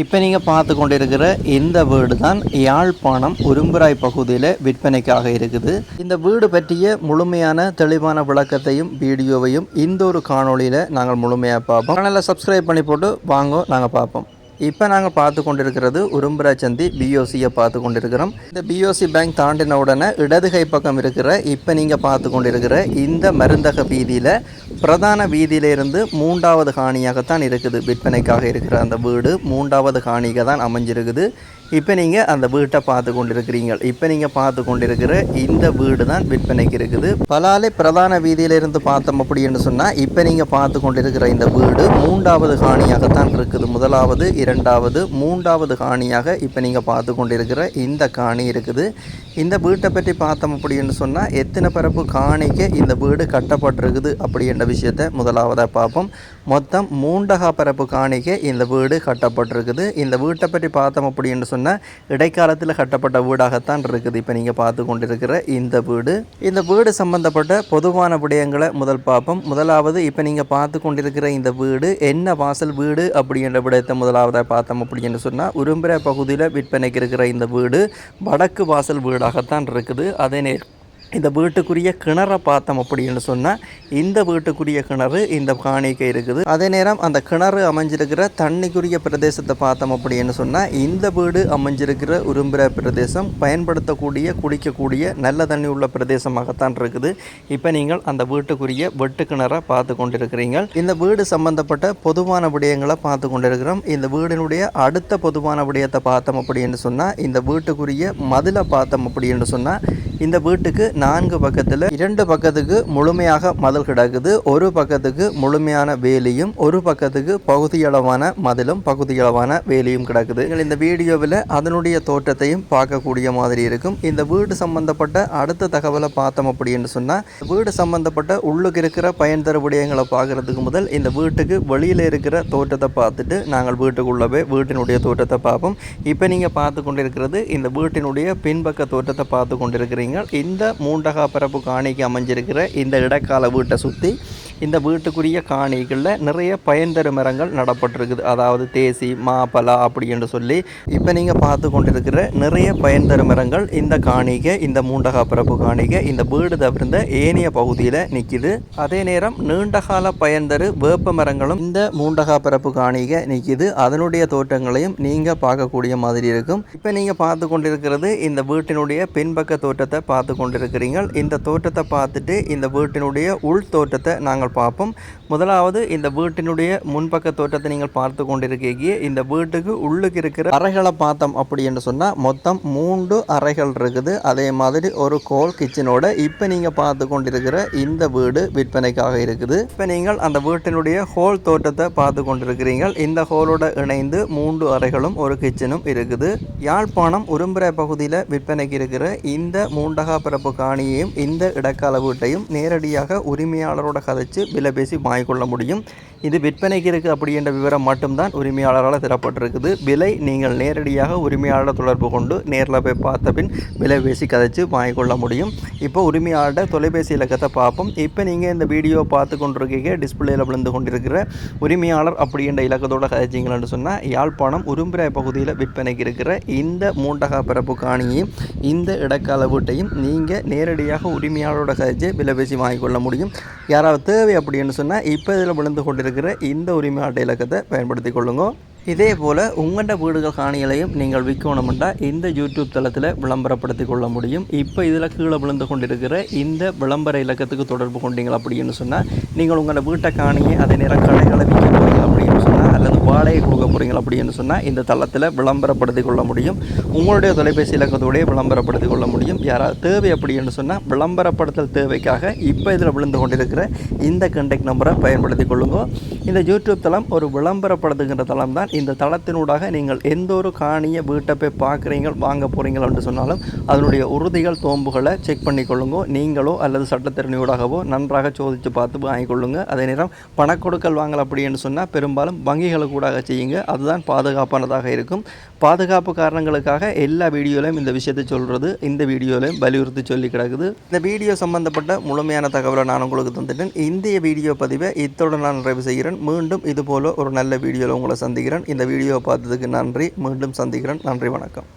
இப்போ நீங்கள் பார்த்து கொண்டிருக்கிற இந்த வீடு தான் யாழ்ப்பாணம் உரும்புராய் பகுதியில் விற்பனைக்காக இருக்குது. இந்த வீடு பற்றிய முழுமையான தெளிவான விளக்கத்தையும் வீடியோவையும் இந்த ஒரு காணொளியில் நாங்கள் முழுமையாக பார்ப்போம். நல்லா சப்ஸ்கிரைப் பண்ணி போட்டு வாங்க நாங்கள் பார்ப்போம். இப்போ நாங்கள் பார்த்து கொண்டிருக்கிறது உரும்புரா சந்தி பிஓசியை பார்த்து கொண்டிருக்கிறோம். இந்த பிஓசி பேங்க் தாண்டின உடனே இடது கை பக்கம் இருக்கிற இப்போ நீங்கள் பார்த்து கொண்டிருக்கிற இந்த மருந்தக வீதியில் பிரதான வீதியிலிருந்து மூன்றாவது காணியாகத்தான் இருக்குது. விற்பனைக்காக இருக்கிற அந்த வீடு மூன்றாவது காணிக தான் அமைஞ்சிருக்குது. இப்போ நீங்கள் அந்த வீட்டை பார்த்து கொண்டிருக்கிறீங்க இப்போ நீங்கள் பார்த்து கொண்டிருக்கிற இந்த வீடு தான் விற்பனைக்கு இருக்குது. பலாலே பிரதான வீதியிலிருந்து பார்த்தோம் அப்படின்னு சொன்னால் இப்போ நீங்கள் பார்த்து கொண்டிருக்கிற இந்த வீடு மூன்றாவது காணியாகத்தான் இருக்குது. முதலாவது இரண்டாவது மூன்றாவது காணியாக இப்போ நீங்கள் பார்த்து கொண்டிருக்கிற இந்த காணி இருக்குது. இந்த வீட்டை பற்றி பார்த்தோம் அப்படின்னு சொன்னால் எத்தனை பரப்பு காணிக்கு இந்த வீடு கட்டப்பட்டிருக்குது அப்படின்ற விஷயத்தை முதலாவதாக பார்ப்போம். மொத்தம் மூண்டகா பரப்பு காணிக்க இந்த வீடு கட்டப்பட்டிருக்குது. இந்த வீட்டை பற்றி பார்த்தோம் அப்படின்னு சொன்னால் இடைக்காலத்தில் கட்டப்பட்ட வீடாகத்தான் இருக்குது. இப்போ நீங்கள் பார்த்து கொண்டிருக்கிற இந்த வீடு. இந்த வீடு சம்பந்தப்பட்ட பொதுவான விடயங்களை முதல் பார்ப்போம். முதலாவது இப்போ நீங்கள் பார்த்து கொண்டிருக்கிற இந்த வீடு என்ன வாசல் வீடு அப்படின்ற விடயத்தை முதலாவதாக பார்த்தோம் அப்படின்னு சொன்னால் உரும்புரை பகுதியில் விற்பனைக்கு இருக்கிற இந்த வீடு வடக்கு வாசல் வீடாகத்தான் இருக்குது. அதே நேர் இந்த வீட்டுக்குரிய கிணறை பார்த்தோம் அப்படின்னு சொன்னால் இந்த வீட்டுக்குரிய கிணறு இந்த காணிக்கை இருக்குது. அதே நேரம் அந்த கிணறு அமைஞ்சிருக்கிற தண்ணிக்குரிய பிரதேசத்தை பார்த்தோம் அப்படின்னு சொன்னால் இந்த வீடு அமைஞ்சிருக்கிற உரும்புற பிரதேசம் பயன்படுத்தக்கூடிய குடிக்கக்கூடிய நல்ல தண்ணி உள்ள பிரதேசமாகத்தான் இருக்குது. இப்போ நீங்கள் அந்த வீட்டுக்குரிய வெட்டு கிணறை பார்த்து கொண்டிருக்கிறீங்க இந்த வீடு சம்பந்தப்பட்ட பொதுவான விடயங்களை பார்த்து கொண்டிருக்கிறோம். இந்த வீடினுடைய அடுத்த பொதுவான விடயத்தை பார்த்தோம் அப்படின்னு சொன்னால் இந்த வீட்டுக்குரிய மதிலை பார்த்தோம் அப்படின்னு சொன்னால் இந்த வீட்டுக்கு நான்கு பக்கத்தில் இரண்டு பக்கத்துக்கு முழுமையாக மதில் கிடக்குது. ஒரு பக்கத்துக்கு முழுமையான வேலியும் ஒரு பக்கத்துக்கு பகுதியளவான மதிலும் பகுதியளவான வேலியும் கிடக்குது. நீங்கள் இந்த வீடியோவில் அதனுடைய தோற்றத்தையும் பார்க்கக்கூடிய மாதிரி இருக்கும். இந்த வீடு சம்பந்தப்பட்ட அடுத்த தகவலை பார்த்தோம் அப்படின்னு சொன்னால் வீடு சம்பந்தப்பட்ட உள்ளுக்கு இருக்கிற பயன் தர விடயங்களை பார்க்கறதுக்கு முதல் இந்த வீட்டுக்கு வெளியில் இருக்கிற தோற்றத்தை பார்த்துட்டு நாங்கள் வீட்டுக்குள்ளவே வீட்டினுடைய தோற்றத்தை பார்ப்போம். இப்போ நீங்கள் பார்த்து கொண்டிருக்கிறது இந்த வீட்டினுடைய பின்பக்க தோற்றத்தை பார்த்து கொண்டிருக்கிறீங்க. இந்த மூண்டகா பரப்பு காணிக்கு அமைஞ்சிருக்கிற இந்த இடக்கால வீட்டை சுற்றி இந்த வீட்டுக்குரிய காணிகளில் நிறைய பயன்தரு மரங்கள் நடப்பட்டிருக்குது. அதாவது தேசி மாப்பலா அப்படின்னு சொல்லி இப்போ நீங்கள் பார்த்து கொண்டிருக்கிற நிறைய பயன்தரு மரங்கள் இந்த காணிகை இந்த மூண்டகா பரப்பு காணிகை இந்த வீடு தவிர்ந்த ஏனைய பகுதியில் நிற்கிது அதே நேரம் நீண்டகால பயன்தரு வேப்ப மரங்களும் இந்த மூண்டகா பரப்பு காணிகை நிற்கிது அதனுடைய தோற்றங்களையும் நீங்கள் பார்க்கக்கூடிய மாதிரி இருக்கும். இப்போ நீங்கள் பார்த்து கொண்டிருக்கிறது இந்த வீட்டினுடைய பின்பக்க தோற்றத்தை பார்த்து கொண்டிருக்கிறீங்க இந்த தோற்றத்தை பார்த்துட்டு இந்த வீட்டினுடைய உள் தோற்றத்தை நாங்கள் பார்ப்போம். முதலாவது இந்த வீட்டினுடைய முன்பக்க தோற்றத்தை நீங்கள் பார்த்து கொண்டிருக்கீங்க. இந்த வீட்டுக்கு உள்ளுக்கு இருக்கிற அறைகளை பார்த்தோம் அப்படி என்று சொன்னால் மொத்தம் மூன்று அறைகள் இருக்குது. அதே மாதிரி ஒரு கோல் கிச்சனோட இப்போ நீங்கள் பார்த்து கொண்டிருக்கிற இந்த வீடு விற்பனைக்காக இருக்குது. இப்போ நீங்கள் அந்த வீட்டினுடைய ஹோல் தோற்றத்தை பார்த்து கொண்டிருக்கிறீங்க இந்த ஹோலோட இணைந்து மூன்று அறைகளும் ஒரு கிச்சனும் இருக்குது. யாழ்ப்பாணம் உரும்புரை பகுதியில் விற்பனைக்கு இருக்கிற இந்த மூண்டகா பிறப்பு காணியையும் இந்த இடக்கால வீட்டையும் நேரடியாக உரிமையாளரோட கதைச்சு வச்சு விலை பேசி வாங்கிக்கொள்ள முடியும். இது விற்பனைக்கு இருக்குது அப்படின்ற விவரம் மட்டும்தான் உரிமையாளரால் தரப்பட்டிருக்குது. விலை நீங்கள் நேரடியாக உரிமையாளரை தொடர்பு கொண்டு நேரில் போய் பார்த்த பின் விலை பேசி கதைச்சு வாங்கிக்கொள்ள முடியும். இப்போ உரிமையாளர்கிட்ட தொலைபேசி இலக்கத்தை பார்ப்போம். இப்போ நீங்கள் இந்த வீடியோ பார்த்து கொண்டிருக்கீங்க டிஸ்பிளேயில் விழுந்து கொண்டிருக்கிற உரிமையாளர் அப்படின்ற இலக்கத்தோட கதைச்சிங்கன்னு சொன்னால் யாழ்ப்பாணம் உரும்பிராய் பகுதியில் விற்பனைக்கு இருக்கிற இந்த மூண்டகா பிறப்பு காணியையும் இந்த இடக்கால வீட்டையும் நீங்கள் நேரடியாக உரிமையாளரோட கதைச்சு விலை பேசி வாங்கிக்கொள்ள முடியும். யாராவது தேவை அப்படின்னு சொன்னால் இப்போ இதில் விழுந்து இருக்கிற இந்த உரிமையாளர் இலக்கத்தை பயன்படுத்தி கொள்ளுங்க இதே போல் உங்களோட வீடுகள் காணிகளையும் நீங்கள் விற்கணுமெண்டா இந்த யூடியூப் தளத்தில் விளம்பரப்படுத்தி கொள்ள முடியும். இப்போ இதில் கீழே விழுந்து கொண்டிருக்கிற இந்த விளம்பர இலக்கத்துக்கு தொடர்பு கொண்டீங்க அப்படின்னு சொன்னால் நீங்கள் உங்களோட வீட்டை காணியை அதே நேரம் கடைகளை விற்க போகிறீங்க வாடகை கொடுக்க போகிறீங்க அப்படின்னு சொன்னால் இந்த தளத்தில் விளம்பரப்படுத்தி கொள்ள முடியும். உங்களுடைய தொலைபேசி இலக்கத்தோடய விளம்பரப்படுத்தி கொள்ள முடியும். யாராவது தேவை அப்படின்னு சொன்னால் விளம்பரப்படுத்தல் தேவைக்காக இப்போ இதில் விழுந்து கொண்டிருக்கிற இந்த கண்டெக்ட் நம்பரை பயன்படுத்தி கொள்ளுங்க. இந்த யூடியூப் தளம் ஒரு விளம்பரப்படுத்துகின்ற தளம் தான். இந்த தளத்தினூடாக நீங்கள் எந்த ஒரு காணியை வீட்டை போய் பார்க்குறீங்க வாங்க போகிறீங்கன்னு சொன்னாலும் அதனுடைய உறுதிகள் தோம்புகளை செக் பண்ணி கொள்ளுங்கோ. நீங்களோ அல்லது சட்டத்திறனையூடாகவோ நன்றாக சோதித்து பார்த்து வாங்கிக்கொள்ளுங்க அதே நேரம் பணக்கொடுக்கல் வாங்கல் அப்படின்னு சொன்னால் பெரும்பாலும் வங்கிகளுக்கு கூட ஊடாக செய்யுங்க. அதுதான் பாதுகாப்பானதாக இருக்கும். பாதுகாப்பு காரணங்களுக்காக எல்லா வீடியோலையும் இந்த விஷயத்தை சொல்கிறது இந்த வீடியோலையும் வலியுறுத்தி சொல்லி கிடக்குது. இந்த வீடியோ சம்பந்தப்பட்ட முழுமையான தகவலை நான் உங்களுக்கு தந்துட்டேன். இந்திய வீடியோ பதிவை இத்தோடு நான் நிறைவு செய்கிறேன். மீண்டும் இது போல ஒரு நல்ல வீடியோவில் உங்களை சந்திக்கிறேன். இந்த வீடியோவை பார்த்ததுக்கு நன்றி. மீண்டும் சந்திக்கிறேன். நன்றி வணக்கம்.